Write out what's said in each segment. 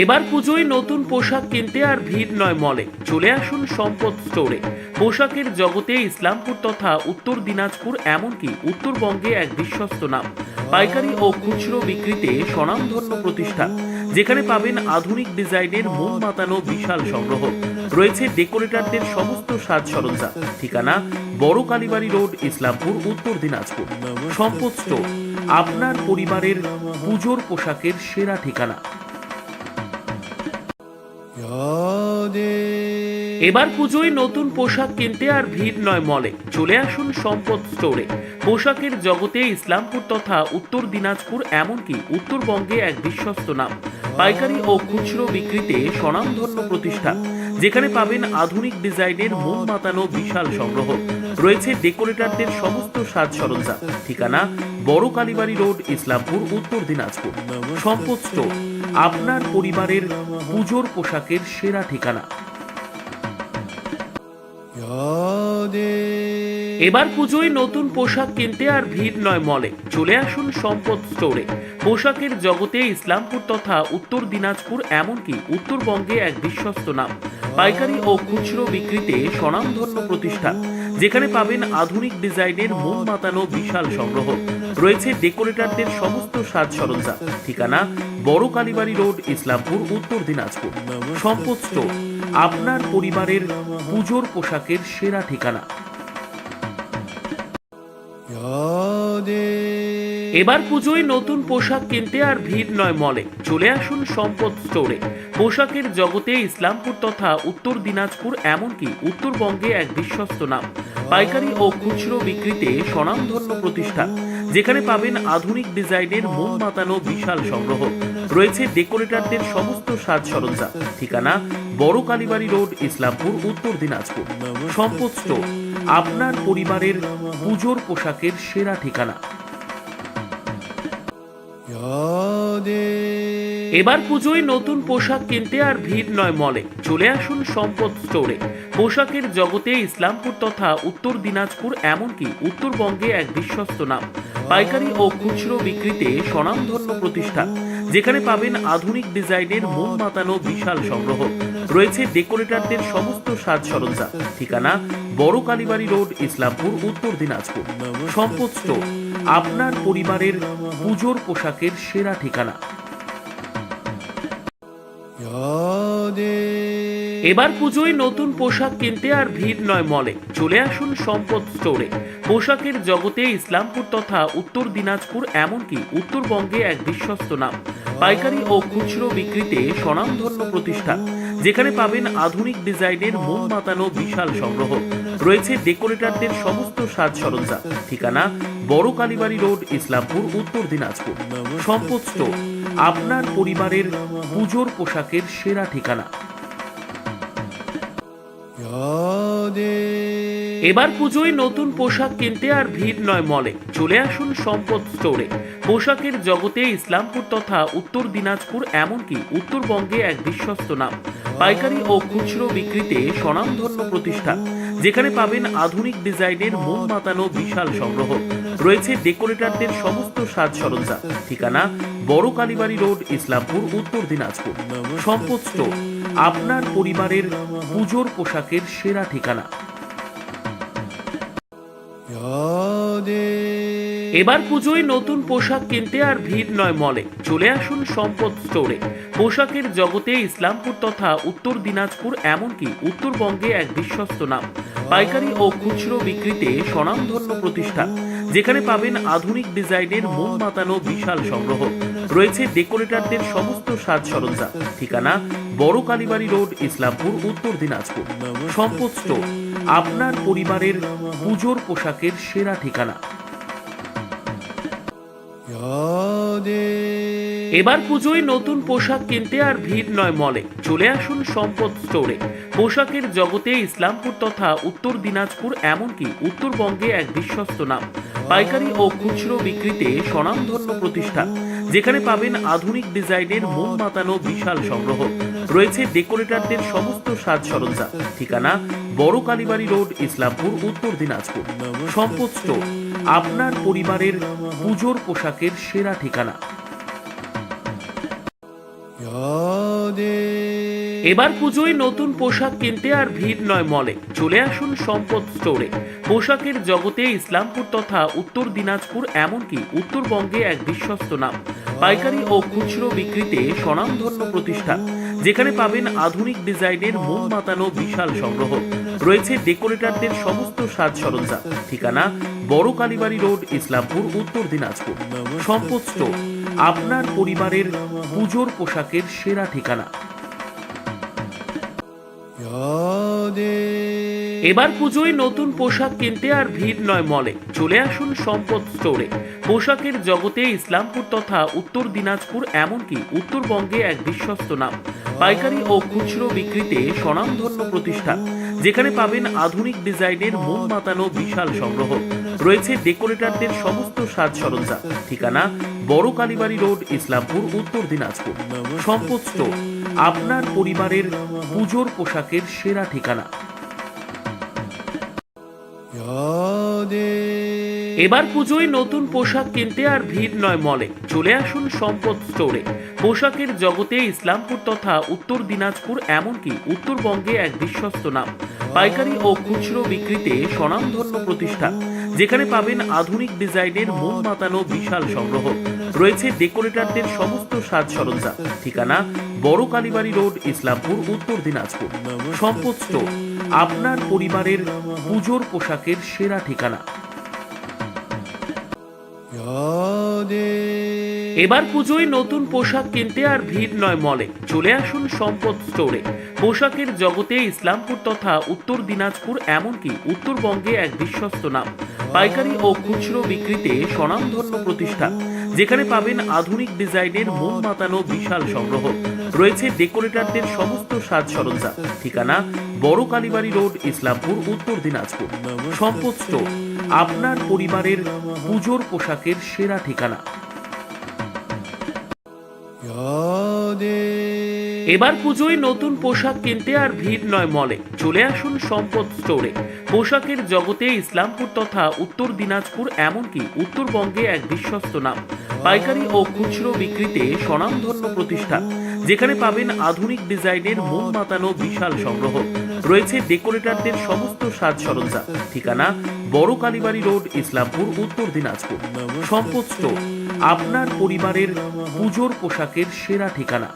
এবার পুজোয় নতুন পোশাক কিনতে আর ভিড় নয় মলে। চলে আসুন সম্পদ স্টোরে পোশাকের জগতে ইসলামপুর তথা উত্তর দিনাজপুর এমনকি উত্তরবঙ্গে এক বিশ্বস্ত নাম। পাইকারি ও খুচরো বিক্রিতে স্বনামধন্য প্রতিষ্ঠান, যেখানে পাবেন আধুনিক ডিজাইনের মন মাতানো বিশাল সংগ্রহ। রয়েছে ডেকোরেটরদের সমস্ত সাজ সরঞ্জাম। ঠিকানা বড় কালীবাড়ি রোড, ইসলামপুর, উত্তর দিনাজপুর। সম্পদ স্টোর আপনার পরিবারের পুজোর পোশাকের সেরা ঠিকানা। এবার পুজোয় নতুন পোশাক কিনতে আর ভিড় নয় মলে। চলে আসুন সম্পদ স্টোরে পোশাকের জগতে ইসলামপুর তথা উত্তর দিনাজপুর এমনকি উত্তরবঙ্গে এক বিশ্বস্ত নাম। পাইকারি ও খুচরো বিক্রিতে স্বনামধন্য প্রতিষ্ঠান, যেখানে পাবেন আধুনিক ডিজাইনের মন মাতানো বিশাল সংগ্রহ। রয়েছে ডেকোরেটরদের সমস্ত সাজ সরঞ্জাম। ঠিকানা বড় কালীবাড়ি রোড, ইসলামপুর, উত্তর দিনাজপুর। সম্পদ স্টোর আপনার পরিবারের পুজোর পোশাকের সেরা ঠিকানা। এবার পুজোয় নতুন পোশাক কিনতে আর ভিড় নয় মলে। চলে আসুন সম্পদ স্টোরে। পোশাকের জগতে ইসলামপুর তথা উত্তর দিনাজপুর এমনকি উত্তরবঙ্গে এক বিশ্বস্ত নাম। পাইকারি ও খুচরো বিক্রিতে স্বনামধন্য প্রতিষ্ঠান। যেখানে পাবেন আধুনিক ডিজাইনের মন মাতানো বিশাল সংগ্রহ। রয়েছে ডেকোরেটরদের সমস্ত সাজ সরঞ্জাম। ঠিকানা বড় কালীবাড়ি রোড, ইসলামপুর, উত্তর দিনাজপুর। সম্পদ স্টোর আপনার পরিবারের পুজোর পোশাকের সেরা ঠিকানা। এবার পুজোয় নতুন পোশাক কিনতে আর ভিড় নয় মলে। চলে আসুন সম্পদ স্টোরে পোশাকের জগতে ইসলামপুর তথা উত্তর দিনাজপুর এমনকি উত্তরবঙ্গে এক বিশ্বস্ত নাম। পাইকারি ও খুচরো বিক্রিতে স্বনামধন্য প্রতিষ্ঠান, যেখানে পাবেন আধুনিক ডিজাইনের মন মাতানো বিশাল সংগ্রহ। রয়েছে ডেকোরেটরদের সমস্ত সাজ সরঞ্জাম। ঠিকানা, বড় কালীবাড়ি রোড, ইসলামপুর, উত্তর দিনাজপুর। সম্পদ স্টোর আপনার পরিবারের পুজোর পোশাকের সেরা ঠিকানা। এবার পুজোয় নতুন পোশাক কিনতে আর ভিড় নয় মলে। চলে আসুন সম্পদ স্টোরে। পোশাকের জগতে ইসলামপুর তথা উত্তর দিনাজপুর এমনকি উত্তরবঙ্গে এক বিশ্বস্ত নাম। পাইকারি ও খুচরো বিক্রিতে স্বনামধন্য প্রতিষ্ঠান, যেখানে পাবেন আধুনিক ডিজাইনের মন মাতানো বিশাল সংগ্রহ। রয়েছে ডেকোরেটরদের সমস্ত সাজ সরঞ্জাম। ঠিকানা বড় কালীবাড়ি রোড, ইসলামপুর, উত্তর দিনাজপুর। সম্পদ স্টোর আপনার পরিবারের পুজোর পোশাকের সেরা ঠিকানা। এবার পুজোয় নতুন পোশাক কিনতে আর ভিড় নয় মলে। চলে আসুন সম্পদ স্টোরে পোশাকের জগতে ইসলামপুর তথা উত্তর দিনাজপুর এমনকি উত্তরবঙ্গে এক বিশ্বস্ত নাম। পাইকারি ও খুচরো বিক্রিতে স্বনামধন্য প্রতিষ্ঠান, যেখানে পাবেন আধুনিক ডিজাইনের মন মাতানো বিশাল সংগ্রহ। রয়েছে ডেকোরেটরদের সমস্ত সাজ সরঞ্জাম। ঠিকানা, বড় কালীবাড়ি রোড, ইসলামপুর, উত্তর দিনাজপুর। সম্পদ স্টোর আপনার পরিবারের পুজোর পোশাকের সেরা ঠিকানা। এবার পুজোয় নতুন পোশাক কিনতে আর ভিড় নয় মলে। চলে আসুন সম্পদ স্টোরে। পোশাকের জগতে ইসলামপুর তথা উত্তর দিনাজপুর এমনকি উত্তরবঙ্গে এক বিশ্বস্ত নাম। পাইকারি ও খুচরো বিক্রিতে স্বনামধন্য প্রতিষ্ঠান, যেখানে পাবেন আধুনিক ডিজাইনের মন মাতানো বিশাল সংগ্রহ। রয়েছে ডেকোরেটরদের সমস্ত সাজ সরঞ্জাম। ঠিকানা বড় কালীবাড়ি রোড, ইসলামপুর, উত্তর দিনাজপুর। সম্পদ স্টোর আপনার পরিবারের পুজোর পোশাকের সেরা ঠিকানা। এবার পুজোয় নতুন পোশাক কিনতে আর ভিড় নয় মলে। চলে আসুন সম্পদ স্টোরে পোশাকের জগতে ইসলামপুর তথা উত্তর দিনাজপুর এমনকি উত্তরবঙ্গে এক বিশ্বস্ত নাম। পাইকারি ও খুচরো বিক্রিতে স্বনামধন্য প্রতিষ্ঠান, যেখানে পাবেন আধুনিক ডিজাইনের মন মাতানো বিশাল সংগ্রহ। রয়েছে ডেকোরেটরদের সমস্ত সাজ সরঞ্জাম। ঠিকানা বড় কালীবাড়ি রোড, ইসলামপুর, উত্তর দিনাজপুর। সম্পদ স্টোর, আপনার পরিবারের পুজোর পোশাকের সেরা ঠিকানা। এবার পুজোয় নতুন পোশাক কিনতে আর ভিড় নয় মলে। চলে আসুন সম্পদ স্টোরে। পোশাকের জগতে ইসলামপুর তথা উত্তর দিনাজপুর এমনকি উত্তরবঙ্গে এক বিশ্বস্ত নাম। পাইকারি ও খুচরো বিক্রিতে স্বনামধন্য প্রতিষ্ঠান। যেখানে পাবেন আধুনিক ডিজাইনের মন মাতানো বিশাল সংগ্রহ। রয়েছে ডেকোরেটরদের সমস্ত সাজ সরঞ্জাম। ঠিকানা বড় কালীবাড়ি রোড, ইসলামপুর, উত্তর দিনাজপুর। সম্পদ স্টোর, আপনার পরিবারের পুজোর পোশাকের সেরা ঠিকানা। এবার পুজোয় নতুন পোশাক কিনতে আর ভিড় নয় মলে। চলে আসুন সম্পদ স্টোরে পোশাকের জগতে ইসলামপুর তথা উত্তর দিনাজপুর এমনকি উত্তরবঙ্গে এক বিশ্বস্ত নাম। পাইকারি ও খুচরো বিক্রিতে স্বনামধন্য প্রতিষ্ঠান, যেখানে পাবেন আধুনিক ডিজাইনের মন মাতানো বিশাল সংগ্রহ। রয়েছে ডেকোরেটরদের সমস্ত সাজ সরঞ্জাম। ঠিকানা বড় কালীবাড়ি রোড, ইসলামপুর, উত্তর দিনাজপুর। সম্পদ স্টোর আপনার পরিবারের পুজোর পোশাকের সেরা ঠিকানা। এবার পুজোয় নতুন পোশাক কিনতে আর ভিড় নয় মলে। চলে আসুন সম্পদ স্টোরে পোশাকের জগতে ইসলামপুর তথা উত্তর দিনাজপুর এমনকি উত্তরবঙ্গে এক বিশ্বস্ত নাম। পাইকারি ও খুচরো বিক্রিতে স্বনামধন্য প্রতিষ্ঠান, যেখানে পাবেন আধুনিক ডিজাইনের মন মাতানো বিশাল সংগ্রহ। রয়েছে ডেকোরেটরদের সমস্ত সাজ সরঞ্জাম। ঠিকানা বড় কালীবাড়ি রোড, ইসলামপুর, উত্তর দিনাজপুর। সম্পদ স্টোর আপনার পরিবারের পুজোর পোশাকের সেরা ঠিকানা। এবার পুজোয় নতুন পোশাক কিনতে আর ভিড় নয় মলে। চলে আসুন সম্পদ স্টোরে পোশাকের জগতে ইসলামপুর তথা উত্তর দিনাজপুর এমনকি উত্তরবঙ্গে এক বিশ্বস্ত নাম। পাইকারি ও খুচরো বিক্রিতে স্বনামধন্য প্রতিষ্ঠান। যেখানে পাবেন আধুনিক ডিজাইনের মন মাতানো বিশাল সংগ্রহ। রয়েছে ডেকোরেটরদের সমস্ত সাজ সরঞ্জাম। ঠিকানা বড় কালীবাড়ি রোড, ইসলামপুর, উত্তর দিনাজপুর। সম্পদ স্টোর আপনার পরিবারের পুজোর পোশাকের সেরা ঠিকানা। এবার পুজোয় নতুন পোশাক কিনতে আর ভিড় নয় মলে। চলে আসুন সম্পদ স্টোরে পোশাকের জগতে ইসলামপুর তথা উত্তর দিনাজপুর এমনকি উত্তরবঙ্গে এক বিশ্বস্ত নাম। পাইকারি ও খুচরো বিক্রিতে স্বনামধন্য প্রতিষ্ঠান, যেখানে পাবেন আধুনিক ডিজাইনের মন মাতানো বিশাল সংগ্রহ। রয়েছে ডেকোরেটরদের সমস্ত সাজ সরঞ্জাম। ঠিকানা বড় কালীবাড়ি রোড, ইসলামপুর, উত্তর দিনাজপুর। সম্পদ স্টোর আপনার পরিবারের পুজোর পোশাকের সেরা ঠিকানা। এবার পুজোয় নতুন পোশাক কিনতে আর ভিড় নয় মলে। চলে আসুন সম্পদ স্টোরে পোশাকের জগতে ইসলামপুর তথা উত্তর দিনাজপুর এমনকি উত্তরবঙ্গে এক বিশ্বস্ত নাম। পাইকারি ও খুচরো বিক্রিতে স্বনামধন্য প্রতিষ্ঠান, যেখানে পাবেন আধুনিক ডিজাইনের মন মাতানো বিশাল সংগ্রহ। রয়েছে ডেকোরেটরদের সমস্ত সাজ সরঞ্জাম। ঠিকানা বড় কালীবাড়ি রোড, ইসলামপুর, উত্তর দিনাজপুর। সম্পদ স্টোর আপনার পরিবারের পুজোর পোশাকের সেরা ঠিকানা।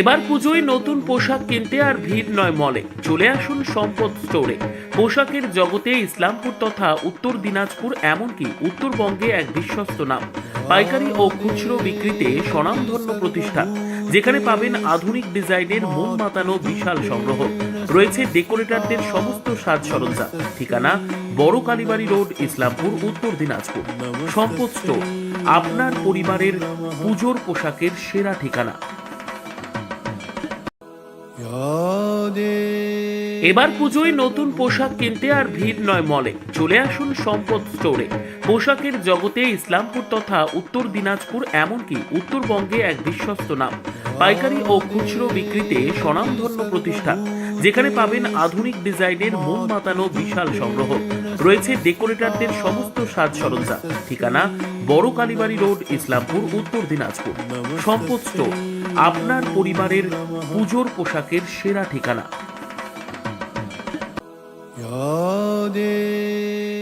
এবার পুজোয় নতুন পোশাক কিনতে আর ভিড় নয় মলে। চলে আসুন সম্পদ স্টোরে পোশাকের জগতে ইসলামপুর তথা উত্তর দিনাজপুর এমনকি উত্তরবঙ্গে এক বিশ্বস্ত নাম। পাইকারি ও খুচরো বিক্রিতে স্বনামধন্য প্রতিষ্ঠান, যেখানে পাবেন আধুনিক ডিজাইনের মন মাতানো বিশাল সংগ্রহ। রয়েছে ডেকোরেটরদের সমস্ত সাজ সরঞ্জাম। ঠিকানা বড় কালীবাড়ি রোড, ইসলামপুর, উত্তর দিনাজপুর। সম্পদ স্টোর আপনার পরিবারের পুজোর পোশাকের সেরা ঠিকানা। এবার পুজোয় নতুন পোশাক কিনতে আর ভিড় নয় মলে। চলে আসুন সম্পদ স্টোরে পোশাকের জগতে ইসলামপুর তথা উত্তর দিনাজপুর এমনকি উত্তরবঙ্গে এক বিশ্বস্ত নাম। পাইকারি ও খুচরো বিক্রিতে স্বনামধন্য প্রতিষ্ঠান, যেখানে পাবেন আধুনিক ডিজাইনের মন মাতানো বিশাল সংগ্রহ। রয়েছে ডেকোরেটরদের সমস্ত সাজ সরঞ্জাম। ঠিকানা বড় কালীবাড়ি রোড, ইসলামপুর, উত্তর দিনাজপুর। সম্পদ স্টোর আপনার পরিবারের পুজোর পোশাকের সেরা ঠিকানা।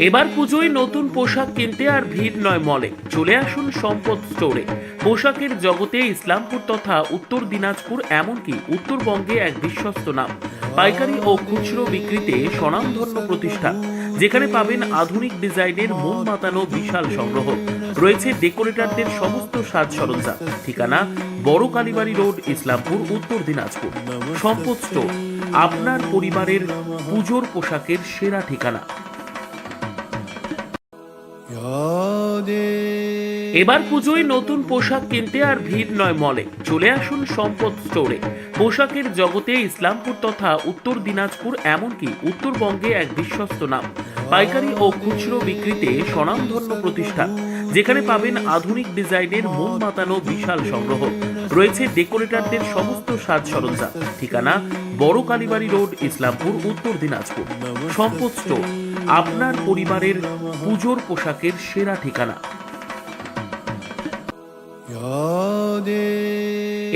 এবার পুজোয় নতুন পোশাক কিনতে আর ভিড় নয় মলে। চলে আসুন সম্পদ স্টোরে পোশাকের জগতে ইসলামপুর তথা উত্তর দিনাজপুর এমনকি উত্তরবঙ্গে এক বিশ্বস্ত নাম। পাইকারি ও খুচরো বিক্রিতে স্বনামধন্য প্রতিষ্ঠান। যেখানে পাবেন আধুনিক ডিজাইনের মন মাতানো বিশাল সংগ্রহ। রয়েছে ডেকোরেটরদের সমস্ত সাজ সরঞ্জাম। ঠিকানা বড় কালীবাড়ি রোড, ইসলামপুর, উত্তর দিনাজপুর। সম্পদ স্টোর আপনার পরিবারের পুজোর পোশাকের সেরা ঠিকানা। এবার পুজোয় নতুন পোশাক কিনতে আর ভিড় নয় মলে। চলে আসুন সম্পদ স্টোরে পোশাকের জগতে ইসলামপুর তথা উত্তর দিনাজপুর এমনকি উত্তরবঙ্গে এক বিশ্বস্ত নাম। পাইকারি ও খুচরো বিক্রিতে স্বনামধন্য প্রতিষ্ঠান, যেখানে পাবেন আধুনিক ডিজাইনের মন মাতানো বিশাল সংগ্রহ। রয়েছে ডেকোরেটরদের সমস্ত সাজ সরঞ্জাম। ঠিকানা বড় কালীবাড়ি রোড, ইসলামপুর, উত্তর দিনাজপুর। সম্পদ স্টোর আপনার পরিবারের পুজোর পোশাকের সেরা ঠিকানা।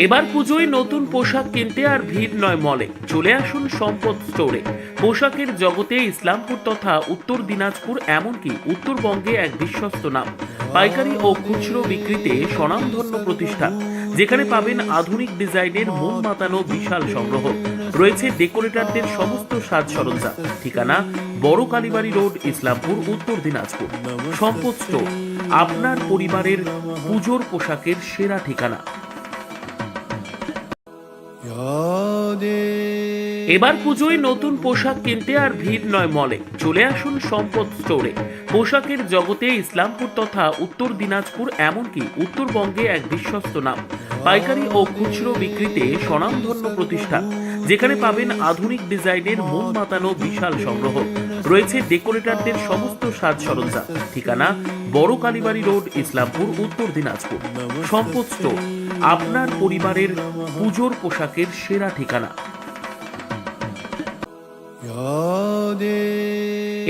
এবার পুজোয় নতুন পোশাক কিনতে আর ভিড় নয় মলে। চলে আসুন সম্পদ স্টোরে পোশাকের জগতে ইসলামপুর তথা উত্তর দিনাজপুর এমনকি উত্তরবঙ্গে এক বিশ্বস্ত নাম। পাইকারি ও খুচরো বিক্রিতে স্বনামধন্য প্রতিষ্ঠান। যেখানে পাবেন আধুনিক ডিজাইনের মন মাতানো বিশাল সংগ্রহ। রয়েছে ডেকোরেটরদের সমস্ত সাজ সরঞ্জাম। ঠিকানা বড় কালীবাড়ি রোড, ইসলামপুর, উত্তর দিনাজপুর। সম্পদ স্টোর আপনার পরিবারের পুজোর পোশাকের সেরা ঠিকানা। এবার পুজোয় নতুন পোশাক কিনতে আর ভিড় নয় মলে। চলে আসুন সম্পদ স্টোরে পোশাকের জগতে ইসলামপুর তথা উত্তর দিনাজপুর এমনকি উত্তরবঙ্গে এক বিশ্বস্ত নাম। পাইকারি ও খুচরো বিক্রিতে স্বনামধন্য প্রতিষ্ঠান, যেখানে পাবেন আধুনিক ডিজাইনের মন মাতানো বিশাল সংগ্রহ। রয়েছে ডেকোরেটরদের সমস্ত সাজ সরঞ্জাম। ঠিকানা বড় কালীবাড়ি রোড, ইসলামপুর, উত্তর দিনাজপুর। সম্পদ স্টোর আপনার পরিবারের পুজোর পোশাকের সেরা ঠিকানা।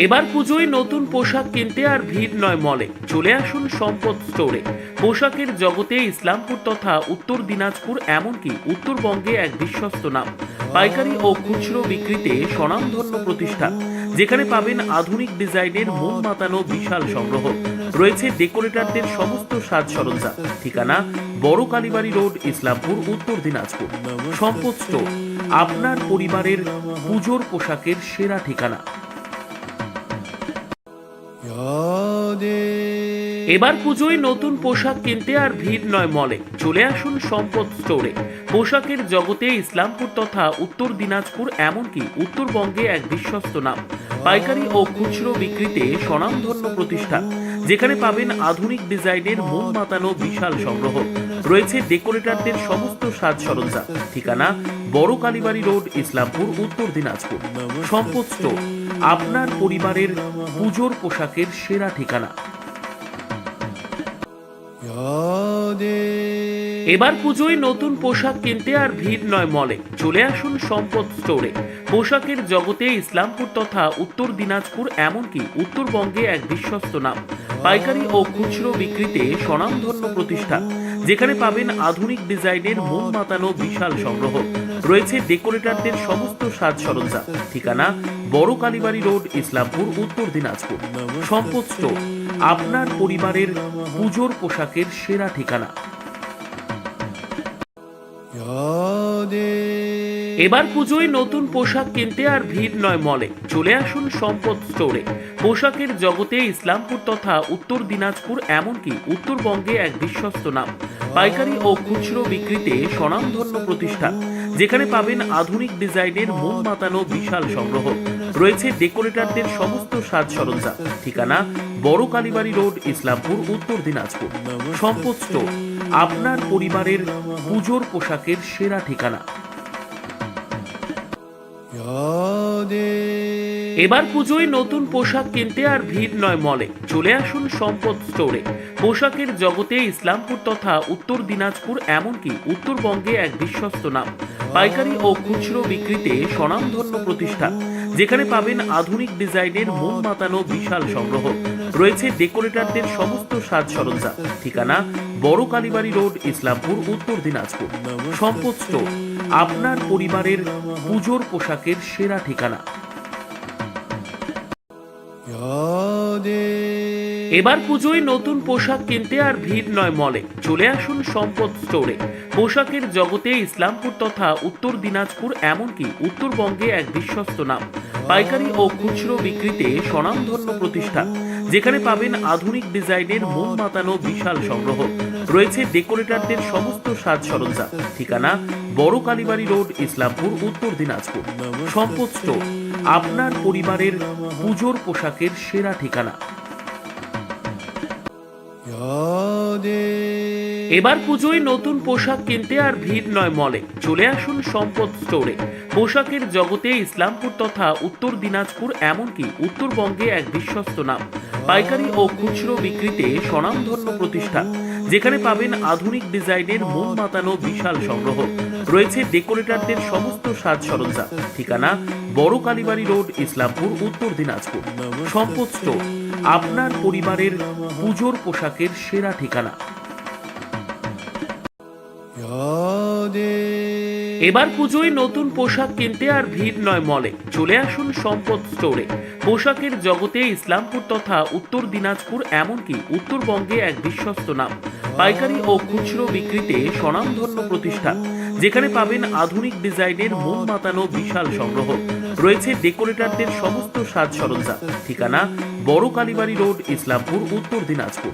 এবার পুজোয় নতুন পোশাক কিনতে আর ভিড় নয় মলে। চলে আসুন সম্পদ স্টোরে পোশাকের জগতে ইসলামপুর তথা উত্তর দিনাজপুর এমনকি উত্তরবঙ্গে এক বিশ্বস্ত নাম। পাইকারি ও খুচরো বিক্রিতে স্বনামধন্য প্রতিষ্ঠান, যেখানে পাবেন আধুনিক ডিজাইনের মন মাতানো বিশাল সংগ্রহ। রয়েছে ডেকোরেটরদের সমস্ত সাজ সরঞ্জাম। ঠিকানা বড় কালীবাড়ি রোড, ইসলামপুর, উত্তর দিনাজপুর। সম্পদ স্টোর আপনার পরিবারের পুজোর পোশাকের সেরা ঠিকানা। এবার পুজোয় নতুন পোশাক কিনতে আর ভিড় নয় মলে। চলে আসুন সম্পদ স্টোরে। পোশাকের জগতে ইসলামপুর তথা উত্তর দিনাজপুর এমনকি উত্তরবঙ্গে এক বিশ্বস্ত নাম। পাইকারি ও খুচরো বিক্রিতে স্বনামধন্য প্রতিষ্ঠান যেখানে পাবেন আধুনিক ডিজাইনের মন মাতানো বিশাল সংগ্রহ। রয়েছে ডেকোরেটরদের সমস্ত সাজ সরঞ্জাম। ঠিকানা বড় কালীবাড়ি রোড, ইসলামপুর, উত্তর দিনাজপুর। সম্পদ স্টোর আপনার পরিবারের পুজোর পোশাকের সেরা ঠিকানা। এবার পুজোয় নতুন পোশাক কিনতে আর ভিড় নয় মলে। চলে আসুন সম্পদ স্টোরে পোশাকের জগতে ইসলামপুর তথা উত্তর দিনাজপুর এমনকি উত্তরবঙ্গে এক বিশ্বস্ত নাম। পাইকারি ও খুচরো বিক্রিতে স্বনামধন্য প্রতিষ্ঠান। যেখানে পাবেন আধুনিক ডিজাইনের মন মাতানো বিশাল সংগ্রহ। রয়েছে ডেকোরেটরদের সমস্ত সাজ সরঞ্জাম। ঠিকানা বড় কালীবাড়ি রোড, ইসলামপুর, উত্তর দিনাজপুর। সম্পদ স্টোর আপনার পরিবারের পুজোর পোশাকের সেরা ঠিকানা। এবার পুজোয় নতুন পোশাক কিনতে আর ভিড় নয় মলে। চলে আসুন সম্পদ স্টোরে পোশাকের জগতে ইসলামপুর তথা উত্তর দিনাজপুর এমনকি উত্তরবঙ্গে এক বিশ্বস্ত নাম। পাইকারি ও খুচরো বিক্রিতে স্বনামধন্য প্রতিষ্ঠান, যেখানে পাবেন আধুনিক ডিজাইনের মন মাতানো বিশাল সংগ্রহ। রয়েছে ডেকোরেটরদের সমস্ত সাজ সরঞ্জাম। ঠিকানা বড় কালীবাড়ি রোড, ইসলামপুর, উত্তর দিনাজপুর। সম্পদ স্টোর আপনার পরিবারের পুজোর পোশাকের সেরা ঠিকানা। এবার পুজোয় নতুন পোশাক কিনতে আর ভিড় নয় মলে। চলে আসুন সম্পদ স্টোরে পোশাকের জগতে ইসলামপুর তথা উত্তর দিনাজপুর এমনকি উত্তরবঙ্গে এক বিশ্বস্ত নাম। পাইকারি ও খুচরো বিক্রিতে স্বনামধন্য প্রতিষ্ঠান, যেখানে পাবেন আধুনিক ডিজাইনের মন মাতানো বিশাল সংগ্রহ। রয়েছে ডেকোরেটরদের সমস্ত সাজ সরঞ্জাম। ঠিকানা বড় কালীবাড়ি রোড, ইসলামপুর, উত্তর দিনাজপুর। সম্পদ স্টোর আপনার পরিবারের পুজোর পোশাকের সেরা ঠিকানা। এবার পুজোয় নতুন পোশাক কিনতে আর ভিড় নয় মলে। চলে আসুন সম্পদ স্টোরে পোশাকের জগতে ইসলামপুর তথা উত্তর দিনাজপুর এমনকি উত্তরবঙ্গে এক বিশ্বস্ত নাম। পাইকারি ও খুচরো বিক্রিতে স্বনামধন্য প্রতিষ্ঠান। যেখানে পাবেন আধুনিক ডিজাইনের মোম মাতানো বিশাল সংগ্রহ। রয়েছে ডেকোরেটরদের সমস্ত সাজ সরঞ্জাম। ঠিকানা, বড় কালীবাড়ি রোড, ইসলামপুর, উত্তর দিনাজপুর। সম্পদ স্টোর, আপনার পরিবারের পুজোর পোশাকের সেরা ঠিকানা। এবার পুজোয় নতুন পোশাক কিনতে আর ভিড় নয় মলে। চলে আসুন সম্পদ স্টোরে পোশাকের জগতে ইসলামপুর তথা উত্তর দিনাজপুর এমনকি উত্তরবঙ্গে এক বিশ্বস্ত নাম। পাইকারি ও খুচরো বিক্রিতে স্বনামধন্য প্রতিষ্ঠান, যেখানে পাবেন আধুনিক ডিজাইনের মন মাতানো বিশাল সংগ্রহ। রয়েছে ডেকোরেটরদের সমস্ত সাজ সরঞ্জাম। ঠিকানা বড় কালীবাড়ি রোড, ইসলামপুর, উত্তর দিনাজপুর। সম্পদ স্টোর আপনার পরিবারের পুজোর পোশাকের সেরা ঠিকানা। এবার পুজোয় নতুন পোশাক কিনতে আর ভিড় নয় মলে। চলে আসুন সম্পদ স্টোরে। পোশাকের জগতে ইসলামপুর তথা উত্তর দিনাজপুর এমনকি উত্তরবঙ্গে এক বিশ্বস্ত নাম। পাইকারি ও খুচরো বিক্রিতে স্বনামধন্য প্রতিষ্ঠান, যেখানে পাবেন আধুনিক ডিজাইনের মন মাতানো বিশাল সংগ্রহ। রয়েছে ডেকোরেটরদের সমস্ত সাজ সরঞ্জাম। ঠিকানা বড় কালীবাড়ি রোড, ইসলামপুর, উত্তর দিনাজপুর।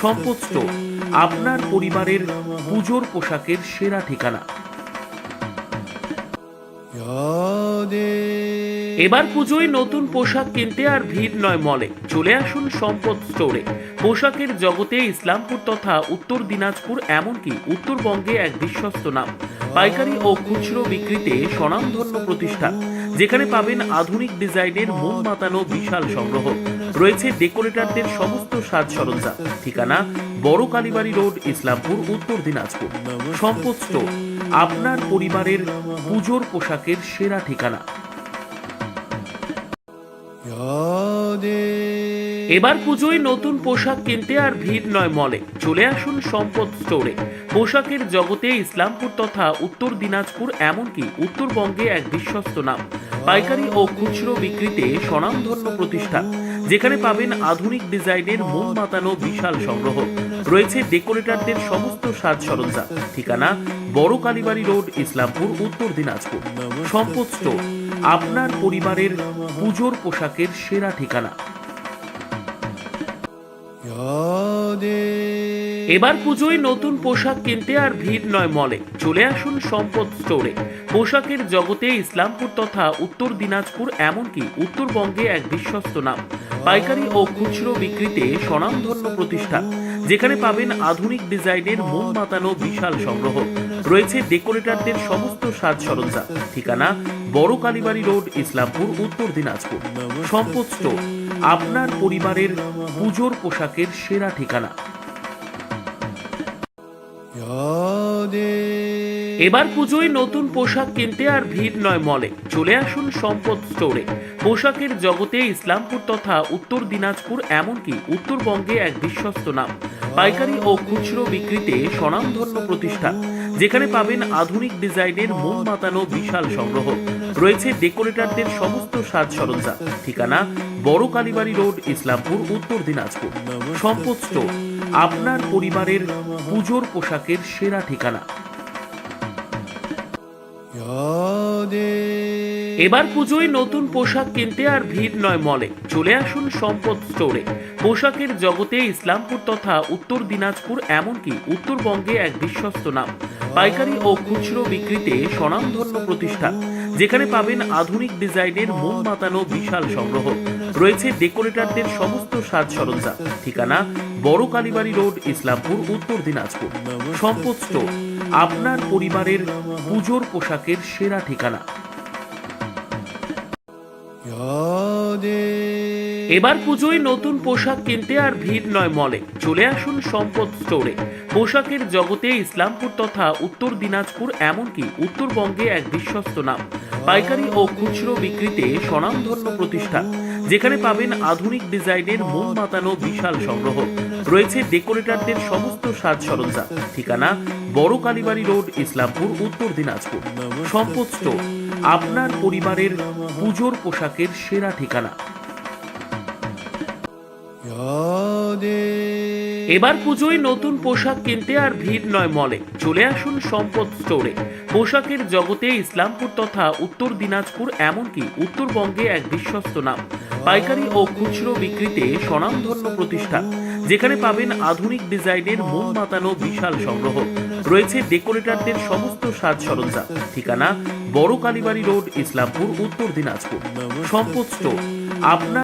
সম্পদ স্টোর। আপনার পরিবারের পুজোর পোশাকের সেরা ঠিকানা। এবার পুজোয় নতুন পোশাক কিনতে আর ভিড় নয় মলে। চলে আসুন সম্পদ স্টোরে পোশাকের জগতে ইসলামপুর তথা উত্তর দিনাজপুর এমনকি উত্তরবঙ্গে এক বিশ্বস্ত নাম। পাইকারি ও খুচরো বিক্রিতে স্বনামধন্য প্রতিষ্ঠান, যেখানে পাবেন আধুনিক ডিজাইনের মন মাতানো বিশাল সংগ্রহ। রয়েছে ডেকোরেটরদের সমস্ত সাজ সরঞ্জাম। ঠিকানা বড় কালীবাড়ি রোড, ইসলামপুর, উত্তর দিনাজপুর। সম্পদ স্টোর আপনার পরিবারের পুজোর পোশাকের সেরা ঠিকানা। এবার পুজোয় নতুন পোশাক কিনতে আর ভিড় নয় মলে। চলে আসুন সম্পদ স্টোরে পোশাকের জগতে ইসলামপুর তথা উত্তর দিনাজপুর এমনকি উত্তরবঙ্গে এক বিশ্বস্ত নাম। পাইকারি ও খুচরো বিক্রিতে স্বনামধন্য প্রতিষ্ঠান। যেখানে পাবেন আধুনিক ডিজাইনের মন মাতানো বিশাল সংগ্রহ। রয়েছে ডেকোরেটরদের সমস্ত সাজ সরঞ্জাম। ঠিকানা, বড় কালীবাড়ি রোড, ইসলামপুর, উত্তর দিনাজপুর। সম্পদ স্টোর, আপনার পরিবারের পুজোর পোশাকের সেরা ঠিকানা। এবার পুজোয় নতুন পোশাক কিনতে আর ভিড় নয় মলে। চলে আসুন সম্পদ স্টোরে পোশাকের জগতে ইসলামপুর তথা উত্তর দিনাজপুর এমনকি উত্তরবঙ্গে এক বিশ্বস্ত নাম। পাইকারি ও খুচরো বিক্রিতে স্বনামধন্য প্রতিষ্ঠান, যেখানে পাবেন আধুনিক ডিজাইনের মন মাতানো বিশাল সংগ্রহ। রয়েছে ডেকোরেটরদের সমস্ত সাজ সরঞ্জাম। ঠিকানা বড় কালীবাড়ি রোড, ইসলামপুর, উত্তর দিনাজপুর। সম্পদ স্টোর আপনার পরিবারের পুজোর পোশাকের সেরা ঠিকানা। এবার পুজোয় নতুন পোশাক কিনতে আর ভিড় নয় মলে। চলে আসুন সম্পদ স্টোরে। পোশাকের জগতে ইসলামপুর তথা উত্তর দিনাজপুর এমনকি উত্তরবঙ্গে এক বিশ্বস্ত নাম। পাইকারি ও খুচরো বিক্রিতে স্বনামধন্য প্রতিষ্ঠান, যেখানে পাবেন আধুনিক ডিজাইনের মন মাতানো বিশাল সংগ্রহ। রয়েছে ডেকোরেটরদের সমস্ত সাজ সরঞ্জাম। ঠিকানা বড় কালীবাড়ি রোড, ইসলামপুর, উত্তর দিনাজপুর। সম্পদ স্টোর। আপনার পরিবারের পুজোর পোশাকের সেরা ঠিকানা। এবার পুজোয় নতুন পোশাক কিনতে আর ভিড় নয় মলে। চলে আসুন সম্পদ স্টোরে পোশাকের জগতে ইসলামপুর তথা উত্তর দিনাজপুর এমনকি উত্তরবঙ্গে এক বিশ্বস্ত নাম। পাইকারি ও খুচরো বিক্রিতে স্বনামধন্য প্রতিষ্ঠান। যেখানে পাবেন আধুনিক ডিজাইনের মন মাতানো বিশাল সংগ্রহ। রয়েছে ডেকোরেটরদের সমস্ত সাজ সরঞ্জাম। ঠিকানা বড় কালীবাড়ি রোড, ইসলামপুর, উত্তর দিনাজপুর। সম্পদ স্টোর, আপনার পরিবারের পুজোর পোশাকের সেরা ঠিকানা। এবার পুজোয় নতুন পোশাক কিনতে আর ভিড় নয় মলে। চলে আসুন সম্পদ স্টোরে পোশাকের জগতে ইসলামপুর তথা উত্তর দিনাজপুর এমনকি উত্তরবঙ্গে এক বিশ্বস্ত নাম। পাইকারি ও খুচরো বিক্রিতে স্বনামধন্য প্রতিষ্ঠান, যেখানে পাবেন আধুনিক ডিজাইনের মন মাতানো বিশাল সংগ্রহ। রয়েছে ডেকোরেটরদের সমস্ত সাজ সরঞ্জাম। ঠিকানা, বড় কালীবাড়ি রোড, ইসলামপুর, উত্তর দিনাজপুর। সম্পদ স্টোর আপনার পরিবারের পুজোর পোশাকের সেরা ঠিকানা। এবার পুজোয় নতুন পোশাক কিনতে আর ভিড় নয় মলে। চলে আসুন সম্পদ স্টোরে। পোশাকের জগতে ইসলামপুর তথা উত্তর দিনাজপুর এমনকি উত্তরবঙ্গে এক বিশ্বস্ত নাম। পাইকারি ও খুচরো বিক্রিতে স্বনামধন্য প্রতিষ্ঠান, যেখানে পাবেন আধুনিক ডিজাইনের মন মাতানো বিশাল সংগ্রহ। রয়েছে ডেকোরেটরদের সমস্ত সাজ সরঞ্জাম। ঠিকানা বড় কালীবাড়ি রোড, ইসলামপুর, উত্তর দিনাজপুর। সম্পদ স্টোর। আপনার